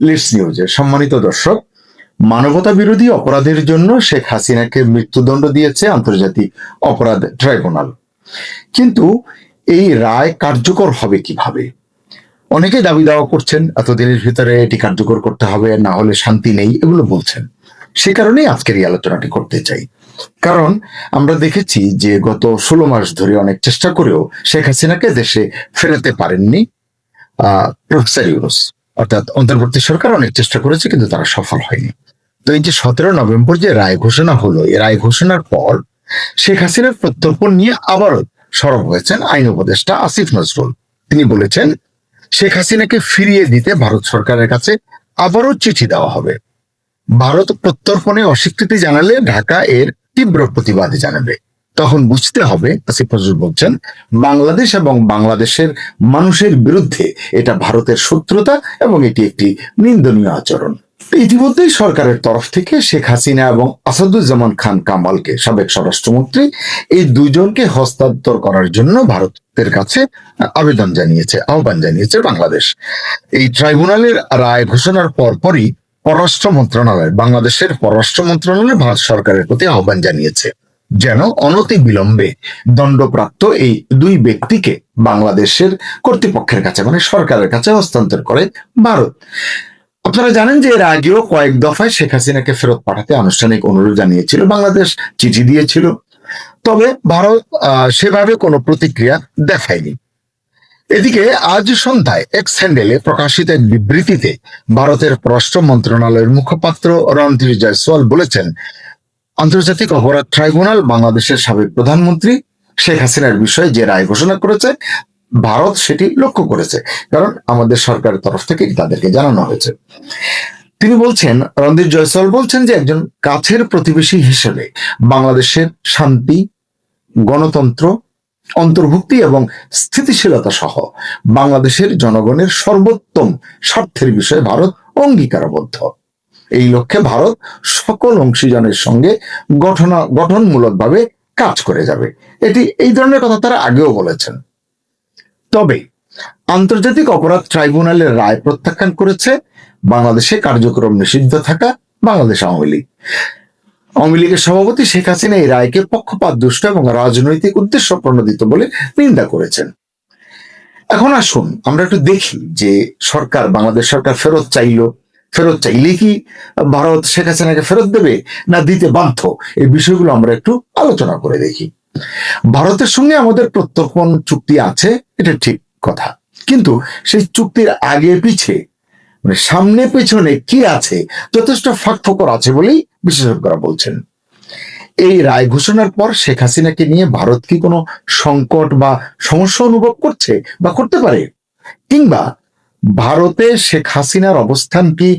Leeds নিউজে। সম্মানিত দর্শক মানবতা বিরোধী অপরাধের জন্য শেখ হাসিনাকে মৃত্যুদণ্ড দিয়েছে আন্তর্জাতিক অপরাধ ট্রাইব্যুনাল। কিন্তু এই রায় কার্যকর হবে কীভাবে? অনেকে দাবি দাওয়া করছেন এতদিনের ভিতরে এটি কার্যকর করতে হবে না হলে শান্তি নেই এগুলো বলছেন। সে কারণেই আজকের এই আলোচনাটি করতে চাই। কারণ আমরা দেখেছি যে গত ষোলো মাস ধরে অনেক চেষ্টা করেও শেখ হাসিনাকে দেশে ফেরাতে পারেননি আহ, প্রফেসর অর্থাৎ অন্তর্বর্তী সরকার অনেক চেষ্টা করেছে, কিন্তু তারা সফল হয়নি। তো এই যে সতেরো নভেম্বর যে রায় ঘোষণা হলো, এই রায় ঘোষণার পর শেখ হাসিনার প্রত্যর্পণ নিয়ে আবারও সরব হয়েছেন আইন উপদেষ্টা আসিফ নজরুল। তিনি বলেছেন, শেখ হাসিনাকে ফিরিয়ে দিতে ভারত সরকারের কাছে আবারও চিঠি দেওয়া হবে। ভারত প্রত্যর্পণে অস্বীকৃতি জানালে ঢাকা এর তীব্র প্রতিবাদ জানাবে। তখন বুঝতে হবে, আসিফ নজরুল বলছেন, বাংলাদেশ এবং বাংলাদেশের মানুষের বিরুদ্ধে এটা ভারতের শত্রুতা এবং এটি একটি নিন্দনীয় আচরণ। ইতিমধ্যেই সরকারের তরফ থেকে শেখ হাসিনা এবং আসাদুজ্জামান খান কামালকে সাবেক স্বরাষ্ট্রমন্ত্রী এই দুজনকে হস্তান্তর করার জন্য ভারতের কাছে আবেদন জানিয়েছে, আহ্বান জানিয়েছে বাংলাদেশ। এই ট্রাইব্যুনালের রায় ঘোষণার পরপরই পররাষ্ট্র মন্ত্রণালয়, বাংলাদেশের পররাষ্ট্র মন্ত্রণালয়, ভারত সরকারের প্রতি আহ্বান জানিয়েছে। যেন অনতি বিলম্বে দণ্ডপ্রাপ্ত এই দুই ব্যক্তিকে বাংলাদেশের কর্তৃপক্ষের কাছে মানে সরকারের কাছে হস্তান্তর করে ভারত। আপনারা জানেন যে এর আগেও কয়েক দফায় শেখ হাসিনাকে ফেরত পাঠাতে আনুষ্ঠানিক অনুরোধ জানিয়েছিল, বাংলাদেশ চিঠি দিয়েছিল। তবে ভারত সেভাবে কোনো প্রতিক্রিয়া দেখায়নি। এদিকে আজ সন্ধ্যায় এক স্যান্ডেলে প্রকাশিত এক বিবৃতিতে ভারতের পররাষ্ট্র মন্ত্রণালয়ের মুখপাত্র রণধীর জয়সওয়াল বলেছেন আন্তর্জাতিক অপরাধ ট্রাইব্যুনাল বাংলাদেশের সাবেক প্রধানমন্ত্রী শেখ হাসিনার বিষয়ে যে রায় ঘোষণা করেছে, ভারত সেটি লক্ষ্য করেছে। কারণ আমাদের সরকারের তরফ থেকে তাদেরকে জানানো হয়েছে। তিনি বলছেন, রণদীপ জয়সওয়াল বলছেন যে একজন কাছের প্রতিবেশী হিসেবে বাংলাদেশের শান্তি, গণতন্ত্র, অন্তর্ভুক্তি এবং স্থিতিশীলতা সহ বাংলাদেশের জনগণের সর্বোত্তম স্বার্থের বিষয়ে ভারত অঙ্গীকারবদ্ধ। এই লক্ষ্যে ভারত সকল অংশীজনের সঙ্গে গঠনা গঠনমূলকভাবে কাজ করে যাবে। এটি এই ধরনের কথা তারা আগেও বলেছেন। তবে আন্তর্জাতিক অপরাধ ট্রাইব্যুনালের রায় প্রত্যাখ্যান করেছে বাংলাদেশে কার্যক্রম নিষিদ্ধ থাকা বাংলাদেশ আওয়ামী লীগ। আওয়ামী লীগের সভাপতি শেখ হাসিনা এই রায়কে পক্ষপাত, দুষ্ট এবং রাজনৈতিক উদ্দেশ্য প্রণোদিত বলে নিন্দা করেছেন। এখন আসুন আমরা একটু দেখি যে সরকার, বাংলাদেশ সরকার ফেরত চাইলো ফেরত চাইলে কি ভারত শেখ হাসিনাকে ফেরত দেবে না দিতে বাধ্য? এই বিষয়গুলো আমরা একটু আলোচনা করে দেখি। ভারতের সঙ্গে আমাদের প্রত্যর্পণ চুক্তি আছে, এটা ঠিক কথা। কিন্তু সেই চুক্তির আগে পিছে মানে সামনে পেছনে কি আছে, যথেষ্ট ফাঁক ফোকর আছে বলেই বিশেষজ্ঞরা বলছেন। এই রায় ঘোষণার পর শেখ হাসিনাকে নিয়ে ভারত কি কোনো সংকট বা সমস্যা অনুভব করছে বা করতে পারে? কিংবা ভারতে শেখ হাসিনার অবস্থান কি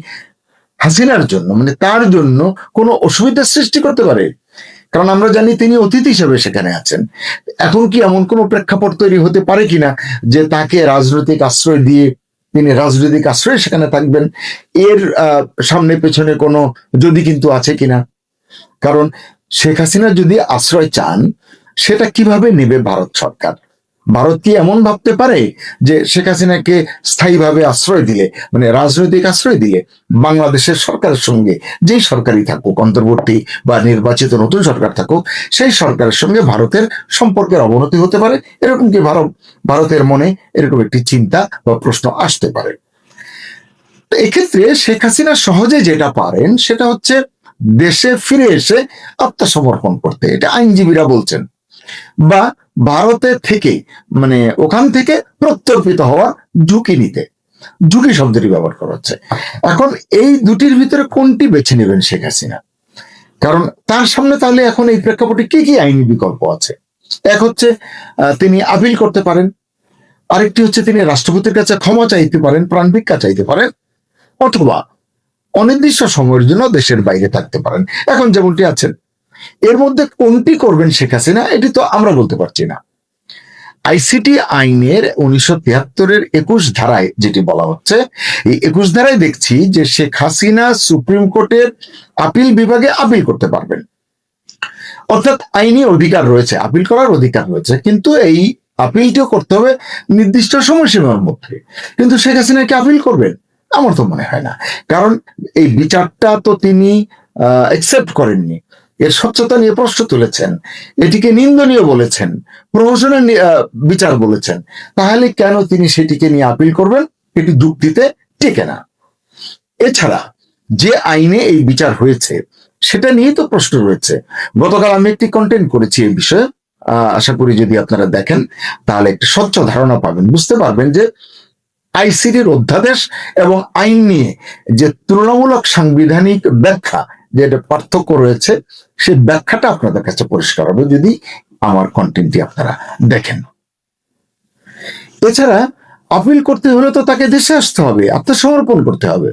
হাসিনার জন্য মানে তার জন্য কোনো অসুবিধার সৃষ্টি করতে পারে। কারণ আমরা জানি তিনি অতিথি হিসেবে সেখানে আছেন। এখন কি এমন কোনো প্রেক্ষাপট তৈরি হতে পারে কিনা যে তাকে রাজনৈতিক আশ্রয় দিয়ে তিনি রাজনৈতিক আশ্রয়ে সেখানে থাকবেন, এর সামনে পেছনে কোনো যদি কিন্তু আছে কিনা? কারণ শেখ হাসিনা যদি আশ্রয় চান, সেটা কীভাবে নেবে ভারত সরকার? ভারত কি এমন ভাবতে পারে যে শেখ হাসিনাকে স্থায়ীভাবে আশ্রয় দিলে মানে রাজনৈতিক আশ্রয় দিলে বাংলাদেশের সরকারের সঙ্গে, যেই সরকারই থাকুক, অন্তর্বর্তী বা নির্বাচিত নতুন সরকার থাকুক, সেই সরকারের সঙ্গে ভারতের সম্পর্কের অবনতি হতে পারে? এরকম কি ভারত, ভারতের মনে এরকম একটি চিন্তা বা প্রশ্ন আসতে পারে? এক্ষেত্রে শেখ হাসিনা সহজে যেটা পারেন সেটা হচ্ছে দেশে ফিরে এসে আত্মসমর্পণ করতে। এটা আইনজীবীরা বলছেন। বা ভারতে থেকে মানে ওখান থেকে প্রত্যর্পিত হওয়া ঝুঁকি নিতে। ঝুঁকি শব্দটি ব্যবহার করা হচ্ছে। এখন এই দুটির ভিতরে কোনটি বেছে নেবেন শেখ হাসিনা? কারণ তার সামনে তাহলে এখন এই প্রেক্ষাপটে কি কি আইনি বিকল্প আছে? এক হচ্ছে তিনি আপিল করতে পারেন। আরেকটি হচ্ছে, তিনি রাষ্ট্রপতির কাছে ক্ষমা চাইতে পারেন, প্রাণ ভিক্ষা চাইতে পারেন, অথবা অনির্দিষ্ট সময়ের জন্য দেশের বাইরে থাকতে পারেন। এখন যেমনটি আছেন এর মধ্যে কোনটি করবেন শেখ হাসিনা, এটি তো আমরা বলতে পারছি না। আইসিটি আইনের উনিশশো তিয়াত্তরের একুশ ধারায় যেটি বলা হচ্ছে, এই একুশ ধারায় দেখছি যে শেখ হাসিনা সুপ্রিম কোর্টের আপিল বিভাগে আপিল করতে পারবেন। অর্থাৎ আইনি অধিকার রয়েছে, আপিল করার অধিকার রয়েছে, কিন্তু এই আপিলটিও করতে হবে নির্দিষ্ট সময়সীমার মধ্যে। কিন্তু শেখ হাসিনা কি আপিল করবেন? আমার তো মনে হয় না। কারণ এই বিচারটা তো তিনি একসেপ্ট করেননি। এর স্বচ্ছতা নিয়ে প্রশ্ন তুলেছেন। এটিকে নিন্দনীয় বলেছেন, প্রহসনের বিচার বলেছেন। তাহলে কেন তিনি সেটিকে নিয়ে আপিল করবেন? এটি যুক্তিতে টেকে না। এছাড়া যে আইনে এই বিচার হয়েছে, সেটা নিয়ে তো প্রশ্ন রয়েছে। গতকাল আমি একটি কন্টেন্ট করেছি এই বিষয়ে। আশা করি যদি আপনারা দেখেন, তাহলে একটি স্বচ্ছ ধারণা পাবেন। বুঝতে পারবেন যে আইসিডির অধ্যাদেশ এবং আইন নিয়ে যে তুলনামূলক সাংবিধানিক ব্যাখ্যা যে একটা পার্থক্য রয়েছে সেই ব্যাখ্যাটা আপনাদের কাছে পরিষ্কার হবে যদি আমার কন্টেন্টটি আপনারা দেখেন। এছাড়া আপিল করতে হলে তো তাকে দেশে আসতে হবে, আত্মসমর্পণ করতে হবে।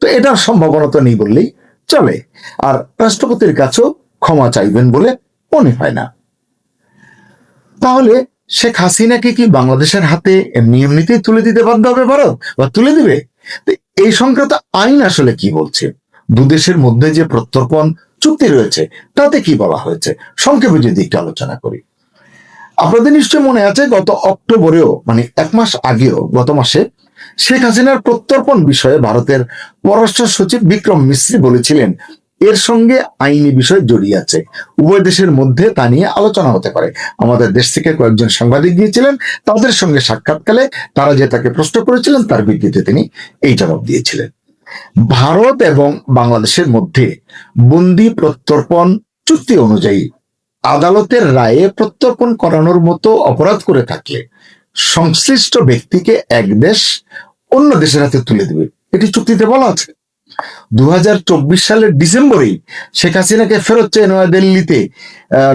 তো এটার সম্ভাবনা তো নেই বললেই চলে। আর রাষ্ট্রপতির কাছেও ক্ষমা চাইবেন বলে মনে হয় না। তাহলে শেখ হাসিনাকে কি বাংলাদেশের হাতে এমনি এমনিতেই তুলে দিতে বাধ্য হবে ভারত? বা তুলে দিবে? এই সংক্রান্ত আইন আসলে কি বলছে? দুদেশের মধ্যে যে প্রত্যর্পণ চুক্তি রয়েছে, তাতে কি বলা হয়েছে? সংক্ষেপে যদি একটু আলোচনা করি। আপনাদের নিশ্চয় মনে আছে, গত অক্টোবরেও মানে এক মাস আগেও, গত মাসে শেখ হাসিনার প্রত্যর্পণ বিষয়ে ভারতের পররাষ্ট্র সচিব বিক্রম মিশ্রি বলেছিলেন, এর সঙ্গে আইনি বিষয় জড়িয়ে আছে। উভয় দেশের মধ্যে তা নিয়ে আলোচনা হতে পারে। আমাদের দেশ থেকে কয়েকজন সাংবাদিক গিয়েছিলেন, তাদের সঙ্গে সাক্ষাৎকালে তারা যে তাকে প্রশ্ন করেছিলেন, তার ভিত্তিতে তিনি এই জবাব দিয়েছিলেন। ভারত এবং বাংলাদেশের মধ্যে বন্দি প্রত্যর্পণ চুক্তি অনুযায়ী আদালতের রায়ে প্রত্যর্পণ করানোর মতো অপরাধ করে থাকলে সংশ্লিষ্ট ব্যক্তিকে এক দেশ অন্য দেশের হাতে তুলে দেবে। এটি চুক্তিতে বলা আছে। দু হাজার চব্বিশ সালের ডিসেম্বরেই শেখ হাসিনাকে ফেরত চেয়ে নয়াদিল্লিতে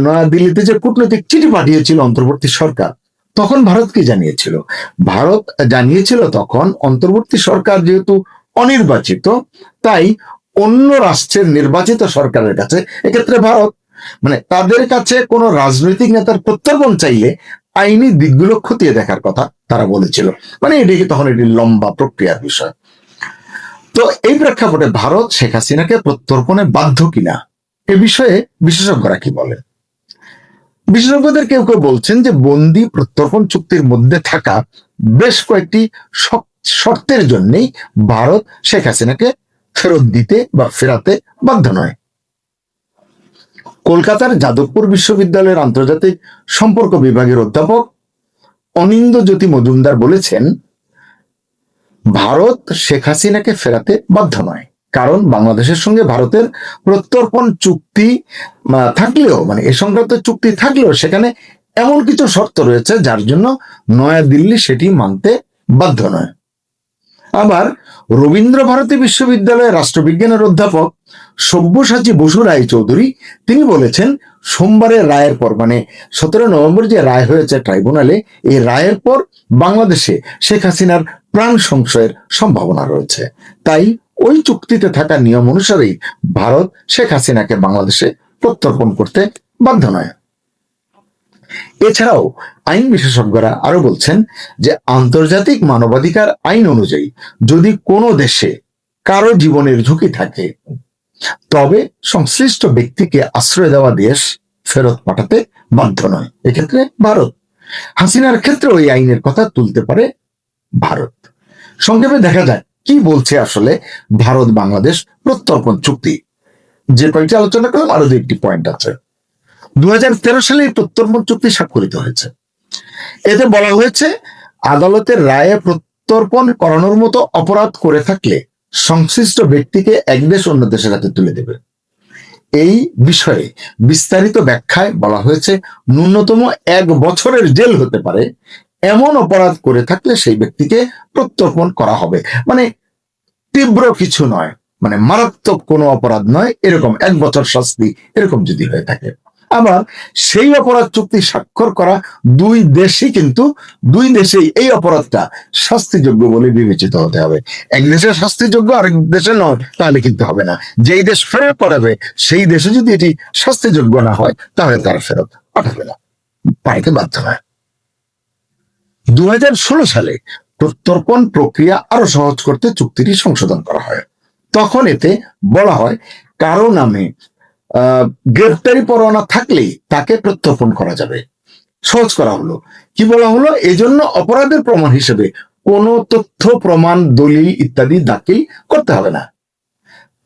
নয়াদিল্লিতে যে কূটনৈতিক চিঠি পাঠিয়েছিল অন্তর্বর্তী সরকার, তখন ভারত কি জানিয়েছিল? ভারত জানিয়েছিল তখন অন্তর্বর্তী সরকার যেহেতু অনির্বাচিত। তাই অন্য রাষ্ট্রের নির্বাচিত সরকারের কাছে এক্ষেত্রে ভারত মানে তাদের কাছে কোনো রাজনৈতিক নেতার প্রত্যর্পণ চাইলে আইনি দিকগুলো খতিয়ে দেখার কথা তারা বলেছিল। মানে এটিকে তখন এটি লম্বা প্রক্রিয়ার বিষয়। তো এই প্রেক্ষাপটে ভারত শেখ হাসিনাকে প্রত্যর্পণে বাধ্য কিনা, এ বিষয়ে বিশেষজ্ঞরা কি বলেন? বিশেষজ্ঞদের কেউ কেউ বলছেন যে বন্দি প্রত্যর্পণ চুক্তির মধ্যে থাকা বেশ কয়েকটি শক- শর্তের জন্যেই ভারত শেখ হাসিনাকে ফেরত দিতে বা ফেরাতে বাধ্য নয়। কলকাতার যাদবপুর বিশ্ববিদ্যালয়ের আন্তর্জাতিক সম্পর্ক বিভাগের অধ্যাপক অনিন্দ জ্যোতি মজুমদার বলেছেন, ভারত শেখ হাসিনাকে ফেরাতে বাধ্য নয়। কারণ বাংলাদেশের সঙ্গে ভারতের প্রত্যর্পণ চুক্তি থাকলেও মানে এ সংক্রান্ত চুক্তি থাকলেও সেখানে এমন কিছু শর্ত রয়েছে যার জন্য নয়াদিল্লি সেটি মানতে বাধ্য নয়। আবার রবীন্দ্র ভারতী বিশ্ববিদ্যালয়ের রাষ্ট্রবিজ্ঞানের অধ্যাপক সব্যসাচী বসু রায় চৌধুরী তিনি বলেছেন, সোমবারের রায়ের পর মানে সতেরো নভেম্বর যে রায় হয়েছে ট্রাইব্যুনালে, এই রায়ের পর বাংলাদেশে শেখ হাসিনার প্রাণ সংশয়ের সম্ভাবনা রয়েছে। তাই ওই চুক্তিতে থাকা নিয়ম অনুসারেই ভারত শেখ হাসিনাকে বাংলাদেশে প্রত্যর্পণ করতে বাধ্য নয়। এছাড়াও আইন বিশেষজ্ঞরা আরও বলছেন যে আন্তর্জাতিক মানবাধিকার আইন অনুযায়ী যদি কোনো দেশে কারও জীবনের ঝুঁকি থাকে, তবে সংশ্লিষ্ট ব্যক্তিকে আশ্রয় দেওয়া দেশ ফেরত পাঠাতে বাধ্য নয়। এক্ষেত্রে ভারত। হাসিনার ক্ষেত্রে ওই আইনের কথা তুলতে পারে ভারত। সংক্ষেপে দেখা যায় কি বলছে আসলে ভারত বাংলাদেশ প্রত্যর্পণ চুক্তি। যে কয়েকটি আলোচনা করলাম, আরও দু একটি পয়েন্ট আছে। দু হাজার তেরো সালে এই প্রত্যর্পণ চুক্তি স্বাক্ষরিত হয়েছে। এতে বলা হয়েছে, আদালতের রায়ে প্রত্যর্পণ করানোর মতো অপরাধ করে থাকলে সংশ্লিষ্ট ব্যক্তিকে এক দেশ অন্য দেশের হাতে তুলে দেবে। এই বিষয়ে বিস্তারিত ব্যাখ্যায় বলা হয়েছে, ন্যূনতম এক বছরের জেল হতে পারে, এমন অপরাধ করে থাকলে সেই ব্যক্তিকে প্রত্যর্পণ করা হবে। মানে তীব্র কিছু নয় মানে মারাত্মক কোনো অপরাধ নয়, এরকম এক বছর শাস্তি এরকম যদি হয়ে থাকে। আবার সেই অপরাধ চুক্তি স্বাক্ষর করা দুই দেশই কিন্তু, দুই দেশেই এই অপরাধটা শাস্তিযোগ্য বলে বিবেচিত হতে হবে। এক দেশে শাস্তিযোগ্য, আরেক দেশে নয়, তাহলে কিন্তু হবে না। যেই দেশ ফেরত পাঠাবে, সেই দেশে যদি এটি শাস্তিযোগ্য না হয়, তাহলে তারা ফেরত পাঠাবে না। পাঠাতে বাধ্য নয় দু সালে প্রত্যর্পণ প্রক্রিয়া আরও সহজ করতে চুক্তিটি সংশোধন করা হয়। তখন এতে বলা হয়, কারও নামে আহ, গ্রেফতারি পরোয়ানা থাকলেই তাকে প্রত্যর্পণ করা যাবে। সহজ করা হলো। কি বলা হলো? এজন্য অপরাধের প্রমাণ হিসেবে কোনো তথ্য প্রমাণ দলিল ইত্যাদি দাখিল করতে হবে না।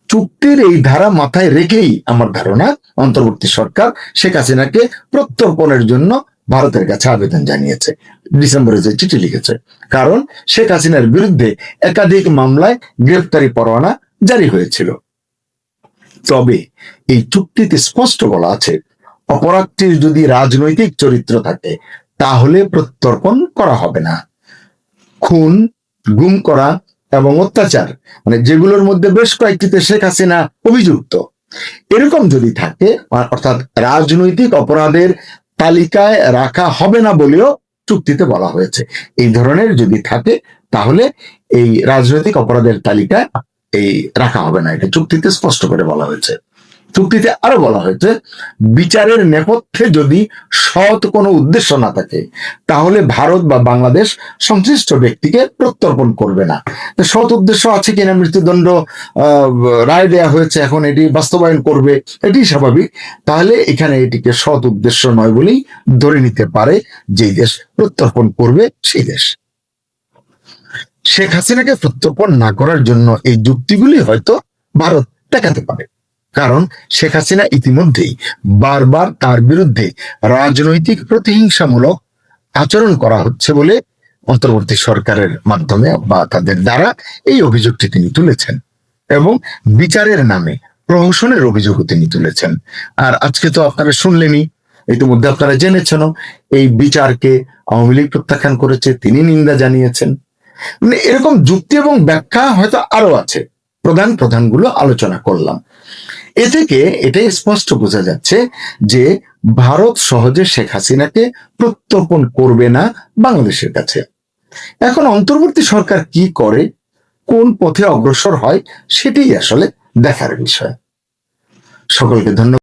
চুক্তির এই ধারা মাথায় রেখেই আমার ধারণা অন্তর্বর্তী সরকার শেখ হাসিনাকে প্রত্যর্পণের জন্য ভারতের কাছে আবেদন জানিয়েছে। ডিসেম্বরে যে চিঠি লিখেছে। কারণ শেখ হাসিনার বিরুদ্ধে একাধিক মামলায় গ্রেফতারি পরোয়ানা জারি হয়েছিল। তবে এই চুক্তিতে স্পষ্ট বলা আছে, অপরাধটির যদি রাজনৈতিক চরিত্র থাকে, তাহলে প্রত্যর্পণ করা হবে না। খুন, গুম করা এবং অত্যাচার মানে যেগুলোর মধ্যে বেশ কয়েকটিতে শেখ হাসিনা অভিযুক্ত। এরকম যদি থাকে, অর্থাৎ রাজনৈতিক অপরাধের তালিকায় রাখা হবে না বলেও চুক্তিতে বলা হয়েছে। এই ধরনের যদি থাকে, তাহলে এই রাজনৈতিক অপরাধের তালিকায় এই রাখা হবে না। এটা চুক্তিতে স্পষ্ট করে বলা হয়েছে। চুক্তিতে আরও বলা হয়েছে, বিচারের নেপথ্যে যদি সৎ কোনো উদ্দেশ্য না থাকে, তাহলে ভারত বা বাংলাদেশ সংশ্লিষ্ট ব্যক্তিকে প্রত্যর্পণ করবে না। সৎ উদ্দেশ্য আছে কিনা, মৃত্যুদণ্ড রায় দেয়া হয়েছে, এখন এটি বাস্তবায়ন করবে, এটি স্বাভাবিক। তাহলে এখানে এটিকে সৎ উদ্দেশ্য নয় বলেই ধরে নিতে পারে, যেই দেশ প্রত্যর্পণ করবে, সেই দেশ। শেখ হাসিনাকে প্রত্যর্পণ না করার জন্য এই যুক্তিগুলি হয়তো ভারত দেখাতে পারে। কারণ শেখ হাসিনা ইতিমধ্যেই বারবার তার বিরুদ্ধে রাজনৈতিক প্রতিহিংসামূলক আচরণ করা হচ্ছে বলে অন্তর্বর্তী সরকারের মাধ্যমে বা তাদের দ্বারা এই অভিযোগটি তিনি তুলেছেন এবং বিচারের নামে প্রহসনের অভিযোগও তিনি তুলেছেন। আর আজকে তো আপনারা শুনলেনই, ইতিমধ্যে আপনারা জেনেছেন এই বিচারকে আওয়ামী লীগ প্রত্যাখ্যান করেছে, তিনি নিন্দা জানিয়েছেন। মানে এরকম যুক্তি এবং ব্যাখ্যা হয়তো আরও আছে। প্রধান প্রধানগুলো আলোচনা করলাম। এ থেকে এটাই স্পষ্ট বোঝা যাচ্ছে যে ভারত সহজে শেখ হাসিনাকে প্রত্যর্পণ করবে না বাংলাদেশের কাছে। এখন অন্তর্বর্তী সরকার কি করে, কোন পথে অগ্রসর হয়, সেটাই আসলে দেখার বিষয়। সকলকে ধন্যবাদ।